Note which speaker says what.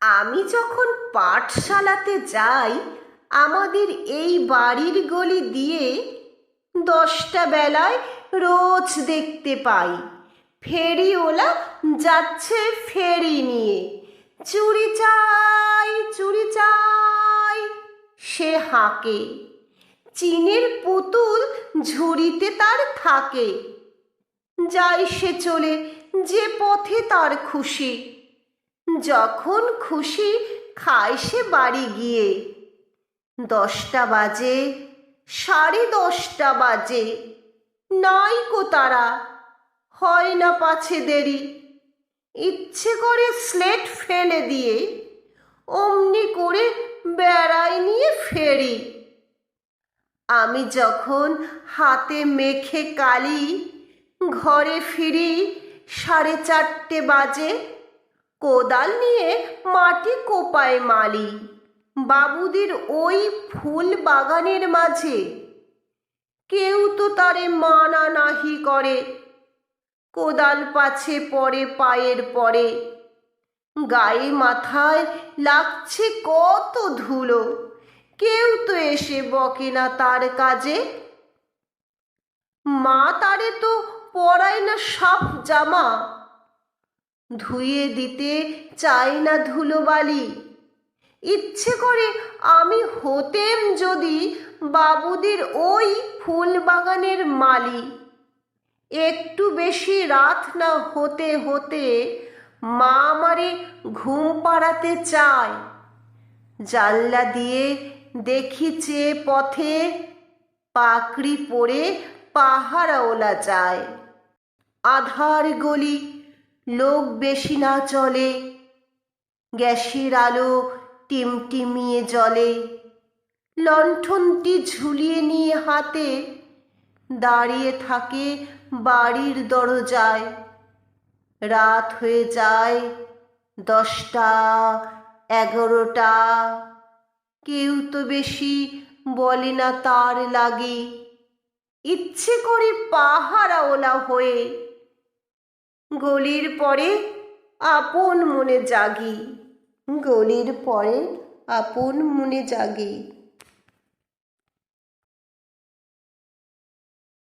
Speaker 1: আমি যখন পাঠশালাতে যাই, আমাদের এই বাড়ির গলি দিয়ে দশটা বেলায় রোজ দেখতে পাই। ফেরিওলা যাচ্ছে ফেরি নিয়ে। চুরি চাই চুরি চাই, সে হাঁকে। চীনের পুতুল ঝুড়িতে তার থাকে। যাই সে চলে, যে পথে তার খুশি। যখন খুশি খায় সে বাড়ি গিয়ে। দশটা বাজে, সাড়ে দশটা বাজে, নাই কো তারা, হয় না পাছে দেরি। ইচ্ছে করে স্লেট ফেলে দিয়ে, অমনি করে বেড়াই নিয়ে ফেরি। আমি যখন হাতে মেখে কালি, ঘরে ফিরি সাড়ে চারটে বাজে কোদাল নিয়ে মাটি কোপায় মালি। বাবুদের ওই ফুল বাগানের মাঝে। কেউ তো তারে মানা নাহি করে। কোদাল পাছে পড়ে পায়ের পরে। গায়ে মাথায় লাগছে কত ধুলো। কেউ তো এসে বকে না তার কাজে। মা তারে তো পরায় না সাফ জামা। ধুয়ে দিতে চাই না ধুলোবালি। ইচ্ছে করে আমি হতেম যদি বাবুদের ওই ফুল বাগানের মালি। একটু বেশি রাত না হতে হতে মা আমারে ঘুম পাড়াতে চায়। জানলা দিয়ে দেখি চেয়ে পথে পাকড়ি পড়ে পাহারা ওলা যায়। আধার গলি লোক বেশি না চলে। গ্যাসের আলো টিমটিমিয়ে জলে লণ্ঠনটি ঝুলিয়ে নিয়ে হাতে দাঁড়িয়ে থাকে বাড়ির দরজায়। রাত হয়ে যায় দশটা, এগারোটা। কেউ তো বেশি বলে না তার লাগে। ইচ্ছে করে পাহারা ওলা হয়ে গলির পরে আপন মনে জাগি। গলির পরে আপন মনে জাগি।